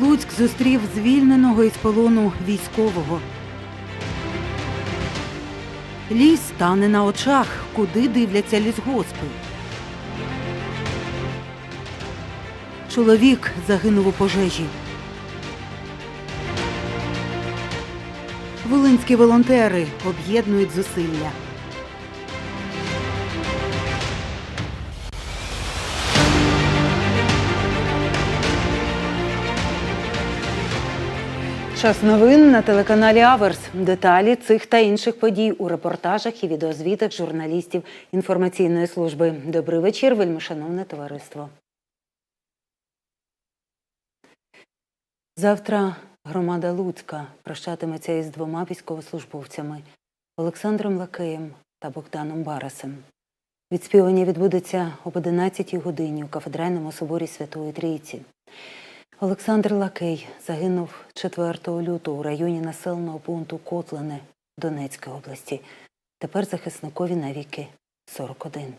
Луцьк зустрів звільненого із полону військового. Ліс стане на очах, куди дивляться лісгоспи. Чоловік загинув у пожежі. Волинські волонтери об'єднують зусилля. Час новин на телеканалі Аверс. Деталі цих та інших подій у репортажах і відеозвітах журналістів інформаційної служби. Добрий вечір, вельмишановне товариство. Завтра громада Луцька прощатиметься із двома військовослужбовцями Олександром Лакеєм та Богданом Барасем. Відспівання відбудеться об 11 годині у кафедральному соборі Святої Трійці. Олександр Лакей загинув 4 лютого у районі населеного пункту Котлине Донецької області. Тепер захисникові навіки 41.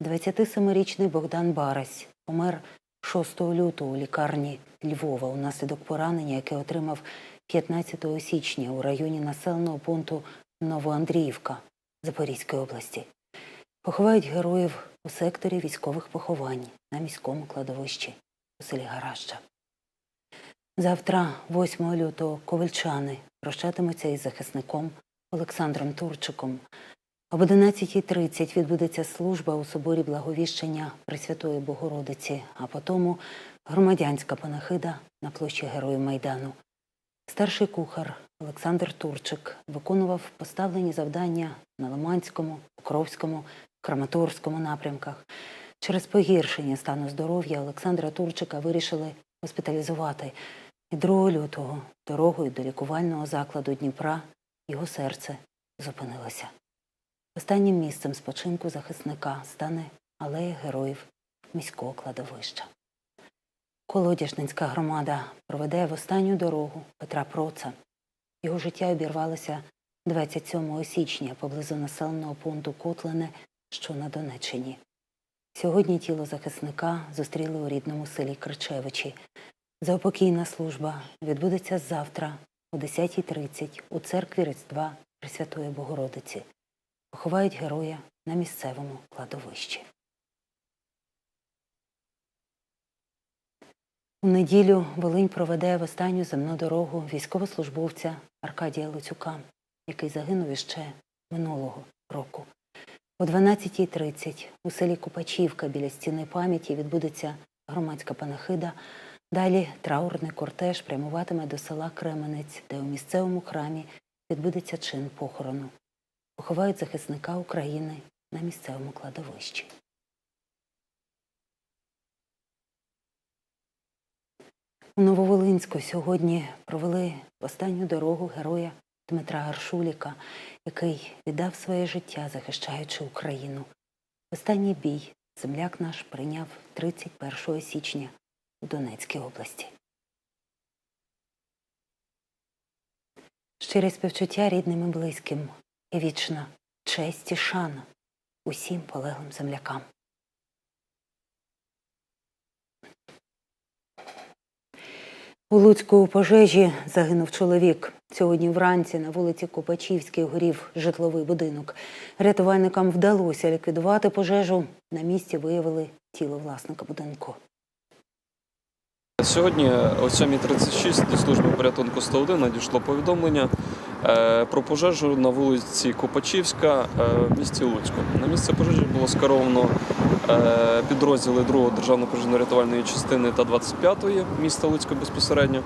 27-річний Богдан Барась помер 6 лютого у лікарні Львова унаслідок поранення, яке отримав 15 січня у районі населеного пункту Новоандріївка Запорізької області. Поховають героїв у секторі військових поховань на міському кладовищі у селі Гараща. Завтра, 8 лютого, ковальчани прощатимуться із захисником Олександром Турчиком. Об 11.30 відбудеться служба у соборі Благовіщення Пресвятої Богородиці, а потому громадянська панахида на площі Героїв Майдану. Старший кухар Олександр Турчик виконував поставлені завдання на Лиманському, Покровському, Краматорському напрямках. Через погіршення стану здоров'я Олександра Турчика вирішили госпіталізувати. І 2 лютого дорогою до лікувального закладу Дніпра його серце зупинилося. Останнім місцем спочинку захисника стане алея героїв міського кладовища. Колодяжницька громада проведе в останню дорогу Петра Проца. Його життя обірвалося 27 січня поблизу населеного пункту Котлине, що на Донеччині. Сьогодні тіло захисника зустріли у рідному селі Кричевичі. Заупокійна служба відбудеться завтра о 10.30 у церкві Різдва Пресвятої Богородиці. Поховають героя на місцевому кладовищі. У неділю Волинь проведе в останню земну дорогу військовослужбовця Аркадія Луцюка, який загинув іще минулого року. О 12.30 у селі Купачівка біля стіни пам'яті відбудеться громадська панахида. Далі траурний кортеж прямуватиме до села Кременець, де у місцевому храмі відбудеться чин похорону. Поховають захисника України на місцевому кладовищі. У Нововолинську сьогодні провели останню дорогу героя Дмитра Гаршуліка, який віддав своє життя, захищаючи Україну. Останній бій земляк наш прийняв 31 січня у Донецькій області. Щире співчуття рідним і близьким і вічна честь і шана усім полеглим землякам. У Луцьку у пожежі загинув чоловік. Сьогодні вранці на вулиці Копачівській горів житловий будинок. Рятувальникам вдалося ліквідувати пожежу. На місці виявили тіло власника будинку. Сьогодні о 7.36 до служби порятунку 101 надійшло повідомлення е, про пожежу на вулиці Копачівська е, в місті Луцьку. На місце пожежі було скеровано е, підрозділи 2-го державно пожежно-рятувальної частини та 25-ї міста Луцька безпосередньо.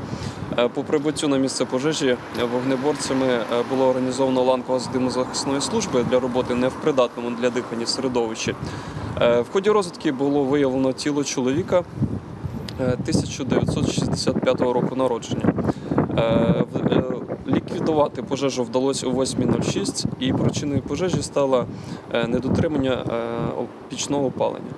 По прибуттю на місце пожежі вогнеборцями було організовано ланку димозахисної служби для роботи не в придатному для дихання середовищі. В ході розвідки було виявлено тіло чоловіка. Е, 1965 року народження. Е, е, Ліквідувати пожежу вдалося о 8.06 і причиною пожежі стало е, недотримання е, пічного опалення.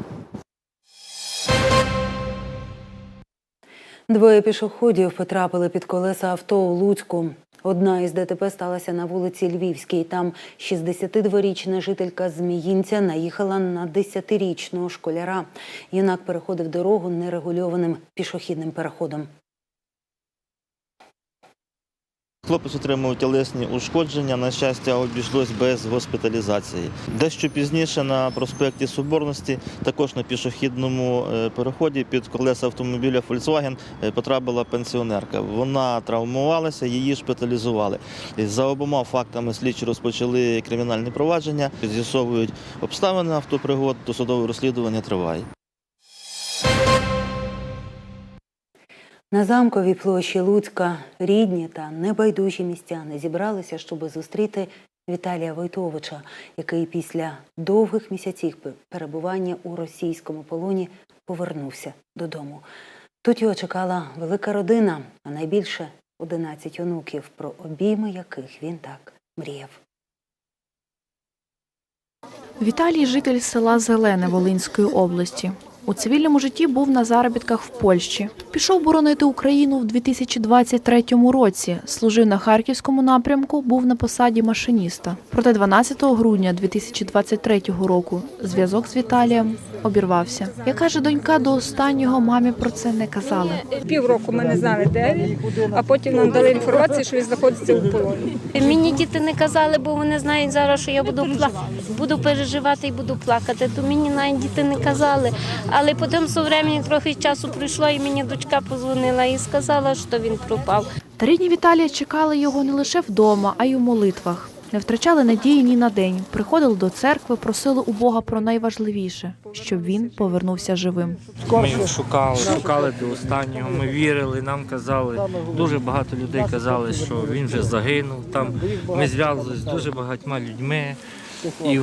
Двоє пішоходів потрапили під колеса авто у Луцьку. Одна із ДТП сталася на вулиці Львівській. Там 62-річна жителька Зміїнця наїхала на 10-річного школяра. Юнак переходив дорогу нерегульованим пішохідним переходом. Хлопець отримав тілесні ушкодження. На щастя, обійшлось без госпіталізації. Дещо пізніше на проспекті Соборності, також на пішохідному е, переході під колеса автомобіля е, потрапила пенсіонерка. Вона травмувалася, її шпиталізували. За обома фактами слідчі розпочали кримінальне провадження, з'ясовують обставини автопригод, досудове розслідування триває. На замковій площі Луцька рідні та небайдужі містяни зібралися, щоб зустріти Віталія Войтовича, який після довгих місяців перебування у російському полоні повернувся додому. Тут його чекала велика родина, а найбільше 11 онуків, про обійми яких він так мріяв. Віталій житель села Зелене Волинської області. У цивільному житті був на заробітках в Польщі. Пішов боронити Україну в 2023 році. Служив на харківському напрямку, був на посаді машиніста. Проте 12 грудня 2023 року зв'язок з Віталієм обірвався. Як каже донька, до останнього мамі про це не казали. Півроку ми не знали, де він, а потім нам дали інформацію, що він знаходиться у полоні. Мені діти не казали, бо вони знають зараз, що я буду пла... буду переживати і буду плакати. То мені навіть діти не казали. Але потім з времени трохи часу пройшло, і мені дочка позвонила і сказала, що він пропав. Та рідні Віталія чекали його не лише вдома, а й у молитвах. Не втрачали надії ні на день. Приходили до церкви, просили у Бога про найважливіше, щоб він повернувся живим. Ми його шукали, шукали до останнього. Ми вірили, нам казали. Дуже багато людей казали, що він вже загинув. Там ми зв'язувалися з дуже багатьма людьми. І,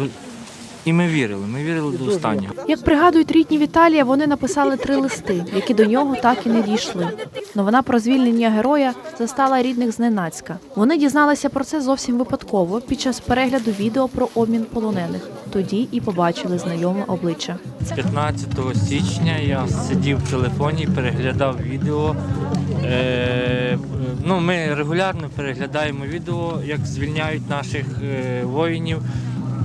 і ми вірили, ми вірили до останнього. Як пригадують рідні Віталія, вони написали три листи, які до нього так і не дійшли. Новина про звільнення героя застала рідних зненацька. Вони дізналися про це зовсім випадково під час перегляду відео про обмін полонених. Тоді і побачили знайоме обличчя. 15 січня я сидів в телефоні, переглядав відео. Е, ну, ми регулярно переглядаємо відео, як звільняють наших е, воїнів.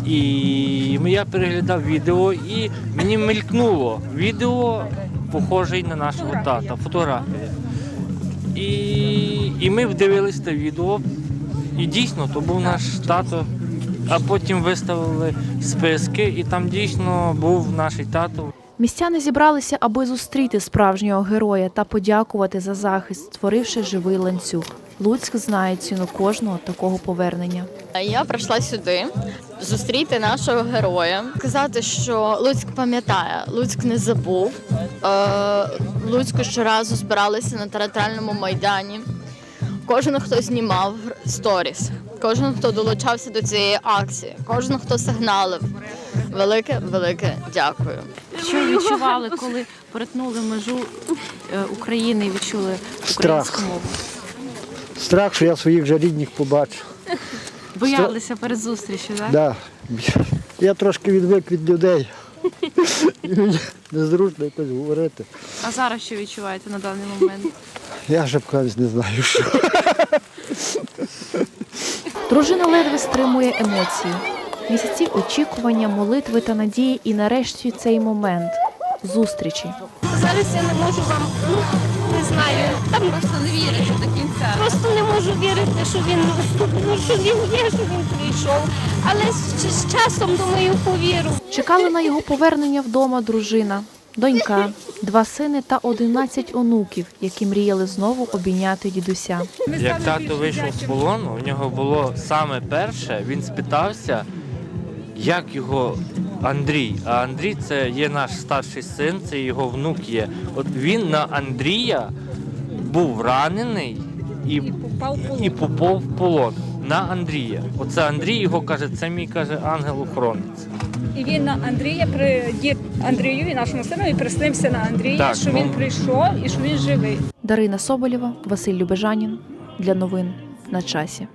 І я переглядав відео, і мені мелькнуло відео, похоже на нашого тата, фотографія. І, і ми вдивились те відео, і дійсно то був наш тато. А потім виставили списки, і там дійсно був наш тато. Містяни зібралися, аби зустріти справжнього героя та подякувати за захист, створивши живий ланцюг. Луцьк знає ціну кожного такого повернення. Я прийшла сюди зустріти нашого героя, сказати, що Луцьк пам'ятає, Луцьк не забув. Е, Луцьку щоразу збиралися на територіальному майдані. Кожен, хто знімав сторіс, кожен, хто долучався до цієї акції, кожен, хто сигналив. Велике, велике дякую. Що відчували, коли перетнули межу е, України і відчули українську мову? Страх, що я своїх же рідних побачу. Боялися перед зустрічю, так? Да. Я трошки відвик від людей. Мені незручно якось говорити. А зараз що відчуваєте на даний момент? Я вже кажуть, не знаю, що. Дружина ледве стримує емоції. Місяці очікування, молитви та надії, і нарешті цей момент зустрічі. Зараз я не можу вам, ну не знаю. Там просто не вірити кінця. Просто не можу вірити, що він ну, що він є, що він прийшов. Але з, з часом думаю, повірю. Чекали на його повернення вдома дружина, донька, два сини та 11 онуків, які мріяли знову обійняти дідуся. Як тато вийшов з полону, у нього було саме перше, він спитався, як його Андрій. А Андрій це є наш старший син, це його внук є. От він на Андрія був ранений і, Попав в полон. і попав в полон. На Андрія. Оце Андрій його каже, це мій каже ангел-охоронець. І він на Андрія при дід Андрію і нашому синові приснився на Андрія, Так, що він ну. прийшов і що він живий. Дарина Соболєва, Василь Любежанін для новин на часі.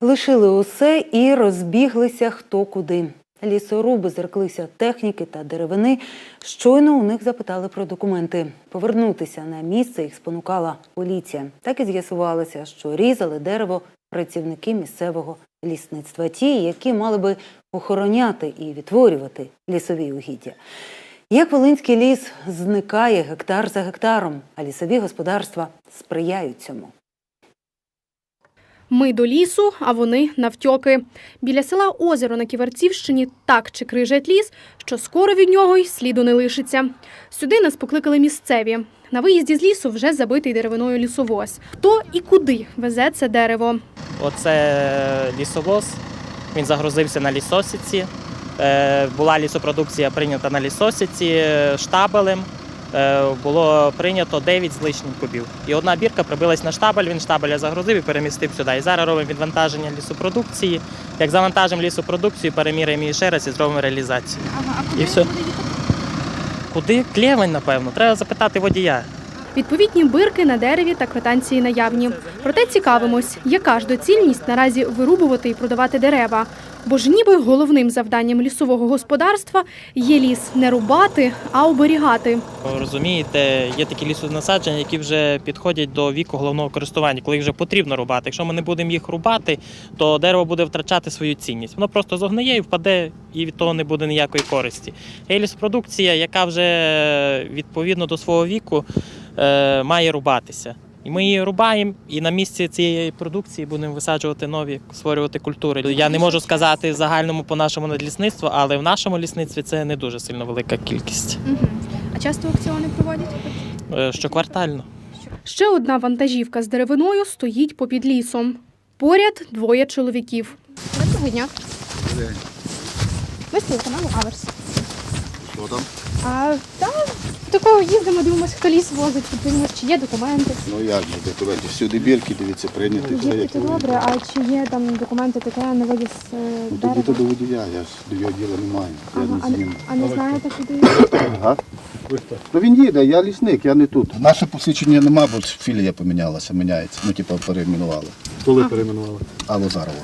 Лишили усе і розбіглися хто куди. Лісоруби зреклися техніки та деревини. Щойно у них запитали про документи. Повернутися на місце їх спонукала поліція. Так і з'ясувалося, що різали дерево працівники місцевого лісництва, ті, які мали би охороняти і відтворювати лісові угіддя. Як Волинський ліс зникає гектар за гектаром, а лісові господарства сприяють цьому. Ми до лісу, а вони навтьоки. Біля села Озеро на Ківерцівщині так чи крижать ліс, що скоро від нього й сліду не лишиться. Сюди нас покликали місцеві. На виїзді з лісу вже забитий деревиною лісовоз. Хто і куди везе це дерево? Оце лісовоз. Він загрузився на лісосіці. Е, Була лісопродукція прийнята на лісосіці е, штабелем. Е, Було прийнято 9 з лишнім кубів. І одна бірка прибилась на штабель, він штабеля загрузив і перемістив сюди. І зараз робимо відвантаження лісопродукції. Як завантажимо лісопродукцію, переміряємо її ще раз і зробимо реалізацію. і все. Куди? Клєвень, напевно. Треба запитати водія. Відповідні бирки на дереві та квитанції наявні. Проте цікавимось, яка ж доцільність наразі вирубувати і продавати дерева. Бо ж ніби головним завданням лісового господарства є ліс не рубати, а оберігати. Розумієте, є такі лісонасадження, які вже підходять до віку головного користування, коли їх вже потрібно рубати. Якщо ми не будемо їх рубати, то дерево буде втрачати свою цінність. Воно просто зогниє і впаде, і від того не буде ніякої користі. Є лісопродукція, яка вже відповідно до свого віку має рубатися. І ми її рубаємо, і на місці цієї продукції будемо висаджувати нові, створювати культури. Я не можу сказати в загальному по нашому надлісництву, але в нашому лісництві це не дуже сильно велика кількість. А часто аукціони проводять? Е, Щоквартально. Ще одна вантажівка з деревиною стоїть попід лісом. Поряд двоє чоловіків. Доброго дня. Ми з телеканалу Аверс. Що там? А там такого їздимо, дивимося, хто ліс возить, дивимося, чи є документи. Ну як же документи? Всюди бірки, дивіться, прийняти. Є як добре, а чи є там документи таке на вивіз е, Ну тоді дерева? то до водія, я ж до його діла не маю. Я Ага, а, не не- зніму. а не знаєте, куди? Ага. Ну він їде, я лісник, я не тут. Наше посвідчення нема, бо філія помінялася, міняється. Ну, типу, перейменували. Коли перейменували? А Лозарова.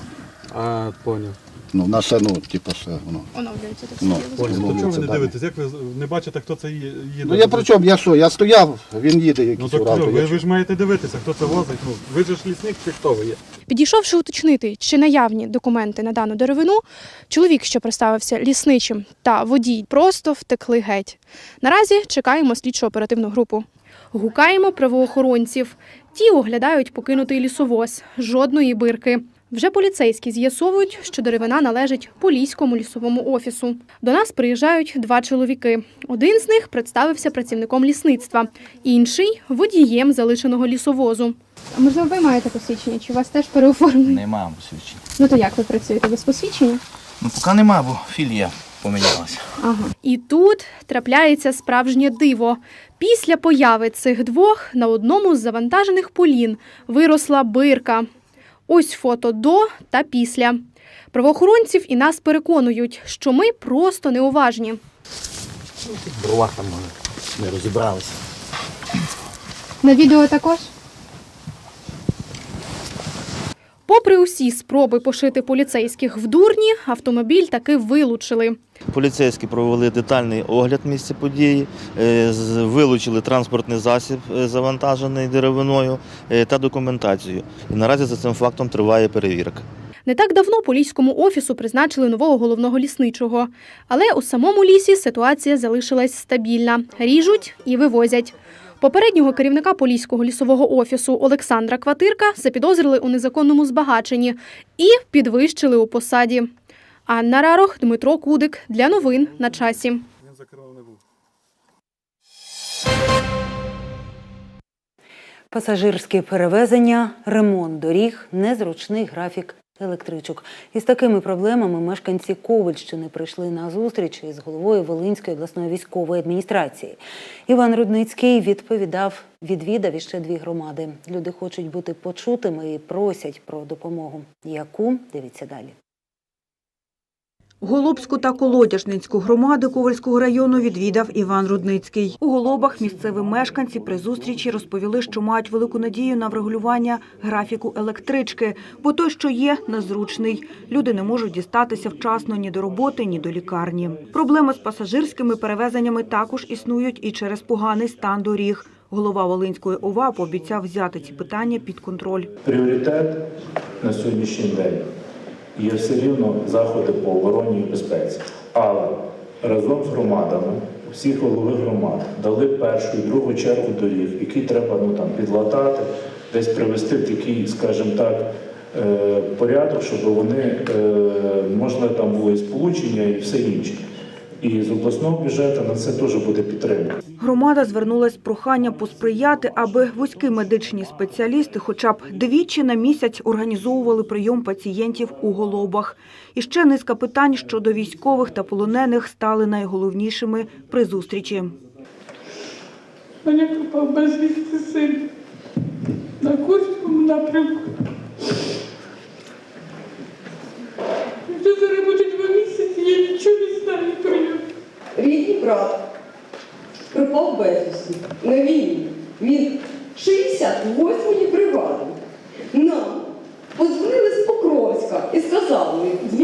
А, поняв. Ну, наше, ну, типу, ще, ну. Оновлюється так Ну, собі. Поняв. То чому ви не далі. дивитесь? Як ви не бачите, хто це є- їде? Ну я при чому? Я що? Я стояв, він їде Ну якийсь так урал. що, то ви, ви ж маєте дивитися, хто це возить. Ну, ви ж лісник чи хто ви є? Підійшовши уточнити, чи наявні документи на дану деревину, чоловік, що представився лісничим, та водій просто втекли геть. Наразі чекаємо слідчо-оперативну групу. Гукаємо правоохоронців. Ті оглядають покинутий лісовоз, жодної бирки. Вже поліцейські з'ясовують, що деревина належить поліському лісовому офісу. До нас приїжджають два чоловіки. Один з них представився працівником лісництва, інший водієм залишеного лісовозу. А можливо, ви маєте посвідчення? Чи у вас теж переоформлені? Нема посвідчення. Ну то як ви працюєте без посвідчення? Ну поки нема, бо філія помінялася. Ага. І тут трапляється справжнє диво. Після появи цих двох на одному з завантажених полін виросла бирка. Ось фото до та після. Правоохоронців і нас переконують, що ми просто неуважні. В дровах там не розібралися. На відео також. Попри усі спроби пошити поліцейських в дурні, автомобіль таки вилучили. Поліцейські провели детальний огляд місця події, е, вилучили транспортний засіб, е, завантажений деревиною е, та документацію. І наразі за цим фактом триває перевірка. Не так давно поліському офісу призначили нового головного лісничого. Але у самому лісі ситуація залишилась стабільна. Ріжуть і вивозять. Попереднього керівника поліського лісового офісу Олександра Кватирка запідозрили у незаконному збагаченні і підвищили у посаді. Анна Рарох, Дмитро Кудик для новин на часі. Пасажирські перевезення, ремонт доріг, незручний графік електричок. Із такими проблемами мешканці Ковальщини прийшли на зустріч із головою Волинської обласної військової адміністрації. Іван Рудницький відповідав, відвідав іще дві громади. Люди хочуть бути почутими і просять про допомогу. Яку дивіться далі. Голубську та Колодяжницьку громади Ковальського району відвідав Іван Рудницький. У Голобах місцеві мешканці при зустрічі розповіли, що мають велику надію на врегулювання графіку електрички, бо той, що є, незручний. Люди не можуть дістатися вчасно ні до роботи, ні до лікарні. Проблеми з пасажирськими перевезеннями також існують і через поганий стан доріг. Голова Волинської ОВА пообіцяв взяти ці питання під контроль. Пріоритет на сьогоднішній день є все рівно заходи по обороні і безпеці. Але разом з громадами, всі голови громад дали першу і другу чергу доріг, які треба ну, там, підлатати, десь привести в такий, скажімо так, е, порядок, щоб вони е, можна там було і сполучення і все інше. І з обласного бюджету на це теж буде підтримка. Громада звернулась з проханням посприяти, аби вузькі медичні спеціалісти хоча б двічі на місяць організовували прийом пацієнтів у голобах. І ще низка питань щодо військових та полонених стали найголовнішими при зустрічі. Мене пропав безвісти син на Курському напрямку. Вже зараз буде два місяці, я нічого не знаю про нього. Рідний брат припав безвісти на війні. від 68-ї бригади. Нам позвонили з Покровська і сказали з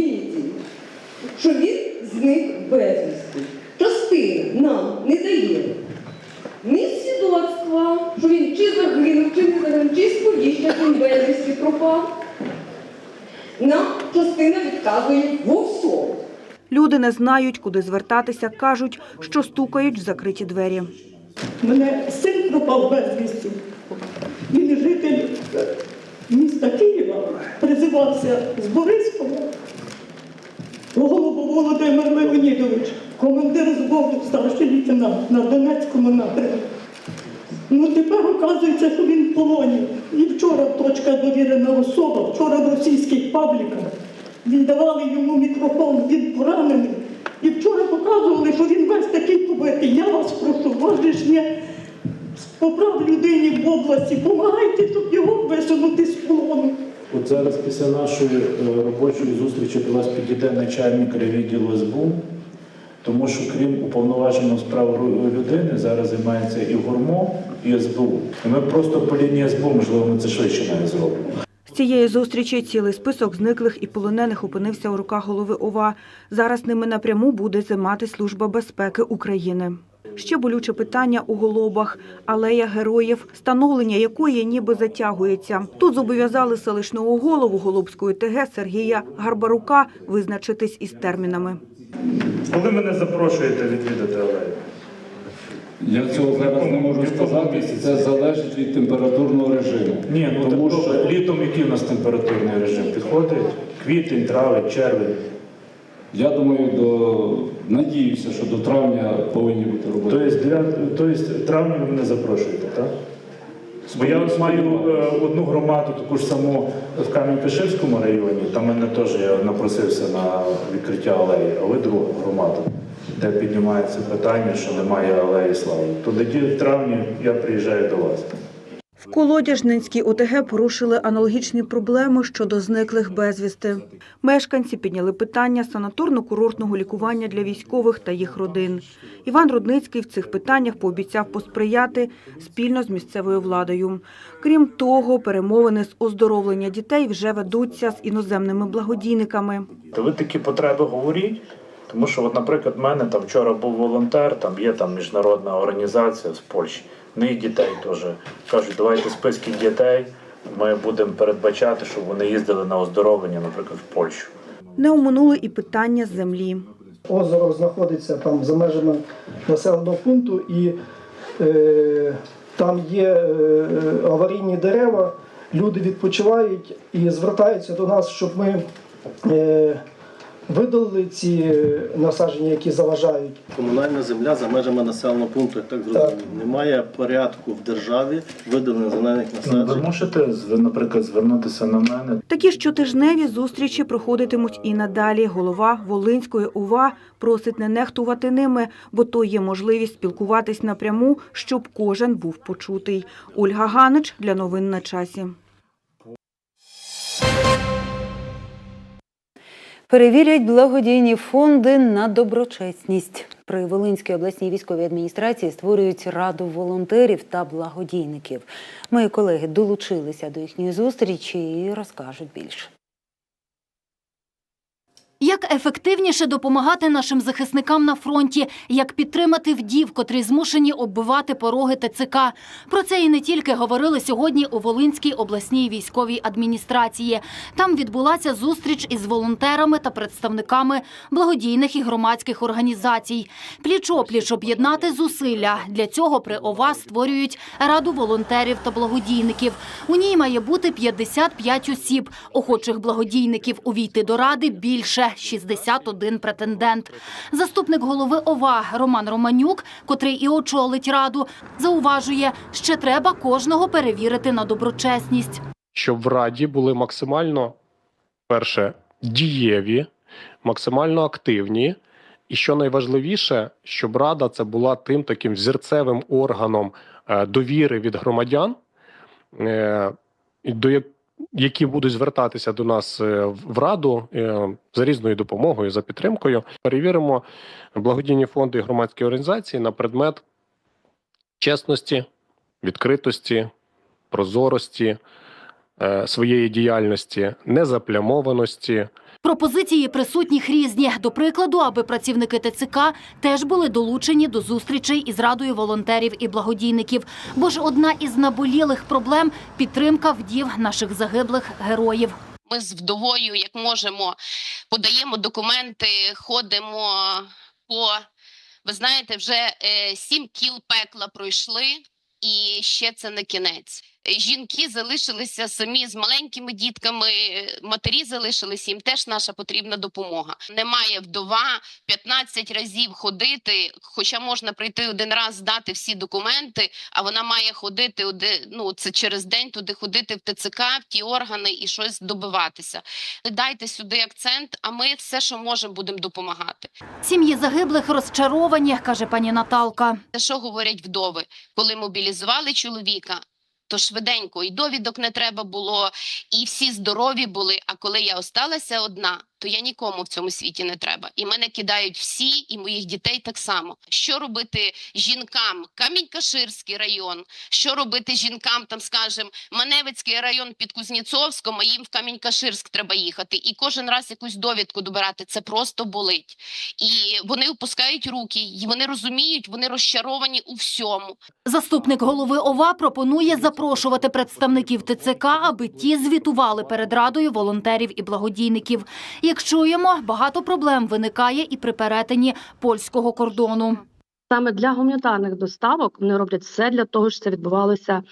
що він зник безвісти. Частина нам не дає ні свідоцтва, що він чи загинув, чи не загинув, чи сповіщення, що він безвісти пропав. Нам частина відказує в усьому. Люди не знають, куди звертатися, кажуть, що стукають в закриті двері. Мене син пропав безвісти. Він житель е, міста Києва, призивався з Борисполя. Голубов Володимир Леонідович, командир збору, старший лейтенант на Донецькому напрямку. Ну тепер оказується, що він в полоні. І вчора точка довірена особа, вчора в російських пабліках віддавали йому мікрофон, він поранений. І вчора показували, що він весь такий побитий. Я вас прошу, є поправ людині в області, помагайте, щоб його висунути з полону. От зараз після нашої е, робочої зустрічі до вас підійде начальник відділу СБУ, тому що крім уповноваженого справ людини, зараз займається і ГУРМО, і СБУ. І ми просто по лінії СБУ, можливо, ми це швидше навіть зробимо. Цієї зустрічі цілий список зниклих і полонених опинився у руках голови ОВА. Зараз ними напряму буде займатися Служба безпеки України. Ще болюче питання у голобах – алея героїв, становлення якої ніби затягується. Тут зобов'язали селищного голову Голобської ТГ Сергія Гарбарука визначитись із термінами. Коли мене запрошуєте відвідати алею? Я цього зараз не можу сказати, це залежить від температурного режиму. Ні, ну Тому що- літом який у нас температурний режим підходить? Квітень, травень, червень. Я думаю, до надіюся, що до травня повинні бути роботи. Тобто, для, тобто травня ви мене запрошуєте, так? Бо я от маю е, одну громаду, таку ж саму в Кам'янь-Пишевському районі, там мене теж я напросився на відкриття алеї, але другу громаду, де піднімається питання, що немає алеї слави. То тоді в травні я приїжджаю до вас. В Колодяжненській ОТГ порушили аналогічні проблеми щодо зниклих безвісти. Мешканці підняли питання санаторно-курортного лікування для військових та їх родин. Іван Рудницький в цих питаннях пообіцяв посприяти спільно з місцевою владою. Крім того, перемовини з оздоровлення дітей вже ведуться з іноземними благодійниками. То ви такі потреби говоріть. Тому що, от, наприклад, в мене там вчора був волонтер, там є там міжнародна організація з Польщі. В них дітей теж кажуть, давайте списки дітей. Ми будемо передбачати, щоб вони їздили на оздоровлення, наприклад, в Польщу. Не оминули і питання землі. Озеро знаходиться там за межами населеного пункту, і е, там є е, аварійні дерева, люди відпочивають і звертаються до нас, щоб ми е, видалили ці насадження, які заважають. Комунальна земля за межами населеного пункту, я так зрозумів. Немає порядку в державі видалення зелених Ну, ви насаджень. можете, наприклад, звернутися на мене. Такі щотижневі зустрічі проходитимуть і надалі. Голова Волинської ОВА просить не нехтувати ними, бо то є можливість спілкуватись напряму, щоб кожен був почутий. Ольга Ганич для новин на часі. Перевірять благодійні фонди на доброчесність. При Волинській обласній військовій адміністрації створюють раду волонтерів та благодійників. Мої колеги долучилися до їхньої зустрічі і розкажуть більше. Як ефективніше допомагати нашим захисникам на фронті, як підтримати вдів, котрі змушені оббивати пороги ТЦК. Про це і не тільки говорили сьогодні у Волинській обласній військовій адміністрації. Там відбулася зустріч із волонтерами та представниками благодійних і громадських організацій. Пліч-опліч об'єднати зусилля. Для цього при ОВА створюють раду волонтерів та благодійників. У ній має бути 55 осіб. Охочих благодійників увійти до ради більше 61 претендент. Заступник голови ОВА Роман Романюк, котрий і очолить раду, зауважує, ще треба кожного перевірити на доброчесність. щоб в Раді були максимально перше дієві, максимально активні. І що найважливіше, щоб Рада це була тим таким взірцевим органом е, довіри від громадян, е, до які будуть звертатися до нас е, в Раду е, за різною допомогою, за підтримкою. Перевіримо благодійні фонди і громадські організації на предмет чесності, відкритості, прозорості е, своєї діяльності, незаплямованості. Пропозиції присутніх різні. До прикладу, аби працівники ТЦК теж були долучені до зустрічей із радою волонтерів і благодійників. Бо ж одна із наболілих проблем підтримка вдів наших загиблих героїв. Ми з вдовою, як можемо, подаємо документи, ходимо по. Ви знаєте, вже е, сім кіл пекла пройшли, і ще це не кінець. Жінки залишилися самі з маленькими дітками, матері залишились, їм теж наша потрібна допомога. Немає вдова 15 разів ходити, хоча можна прийти один раз, здати всі документи, а вона має ходити оди- ну, це через день туди ходити в ТЦК, в ті органи і щось добиватися. Дайте сюди акцент, а ми все, що можемо, будемо допомагати. Сім'ї загиблих розчаровані, каже пані Наталка. Що говорять вдови, коли мобілізували чоловіка, то швиденько і довідок не треба було, і всі здорові були. А коли я осталася одна, то я нікому в цьому світі не треба. І мене кидають всі, і моїх дітей так само. Що робити жінкам? Камінь-Каширський район. Що робити жінкам, там, скажем, Маневицький район під Кузнєцовськом, а їм в Камінь-Каширськ треба їхати. І кожен раз якусь довідку добирати. Це просто болить. І вони опускають руки, і вони розуміють, вони розчаровані у всьому. Заступник голови ОВА пропонує запрошувати представників ТЦК, аби ті звітували перед радою волонтерів і благодійників. Як чуємо, багато проблем виникає і при перетині польського кордону. Саме для гуманітарних доставок вони роблять все для того, щоб це відбувалося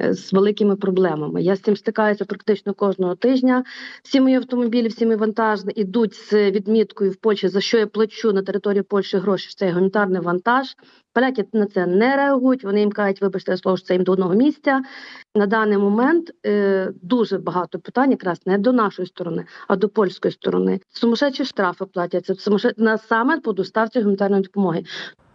е, з великими проблемами. Я з цим стикаюся практично кожного тижня. Всі мої автомобілі, всі мої вантажні йдуть з відміткою в Польщі, за що я плачу на території Польщі гроші. Це гуманітарний вантаж. Поляки на це не реагують. Вони їм кажуть, вибачте слово, що це їм до одного місця. На даний момент е, дуже багато питань, якраз не до нашої сторони, а до польської сторони. Сумасшедші штрафи платяться. Сумасшедші на саме по доставці гуманітарної допомоги.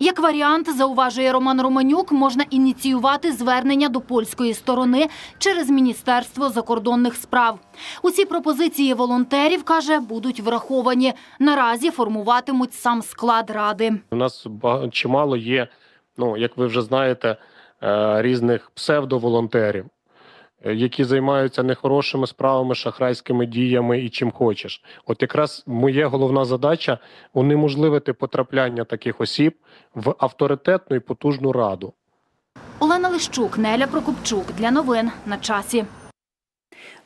Як варіант, зауважує Роман Романюк, можна ініціювати звернення до польської сторони через Міністерство закордонних справ. Усі пропозиції волонтерів, каже, будуть враховані. Наразі формуватимуть сам склад ради. У нас чимало є, ну як ви вже знаєте, е, різних псевдоволонтерів, е, які займаються нехорошими справами, шахрайськими діями і чим хочеш. От якраз моя головна задача унеможливити потрапляння таких осіб в авторитетну і потужну раду. Олена Лищук, Неля Прокопчук. Для новин на часі.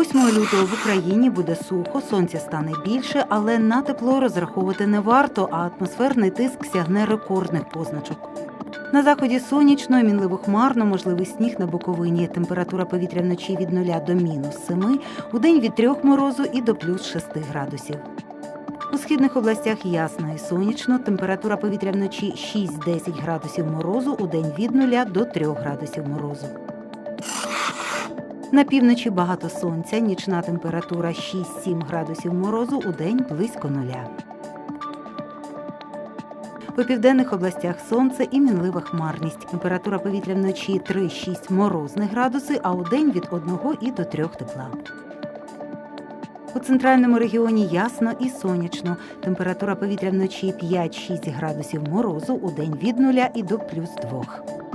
Восьмого лютого в Україні буде сухо, сонця стане більше, але на тепло розраховувати не варто, а атмосферний тиск сягне рекордних позначок. На заході сонячно, мінливо хмарно, можливий сніг на Буковині. Температура повітря вночі від 0 до мінус 7, у день від 3 морозу і до плюс 6 градусів. У східних областях ясно і сонячно. Температура повітря вночі 6-10 градусів морозу, у день від 0 до 3 градусів морозу. На півночі багато сонця, нічна температура 6-7 градусів морозу, у день близько нуля. По південних областях сонце і мінлива хмарність. Температура повітря вночі 3-6 морозних градуси, а у день від 1 і до 3 тепла. У центральному регіоні ясно і сонячно. Температура повітря вночі 5-6 градусів морозу, у день від 0 і до плюс 2.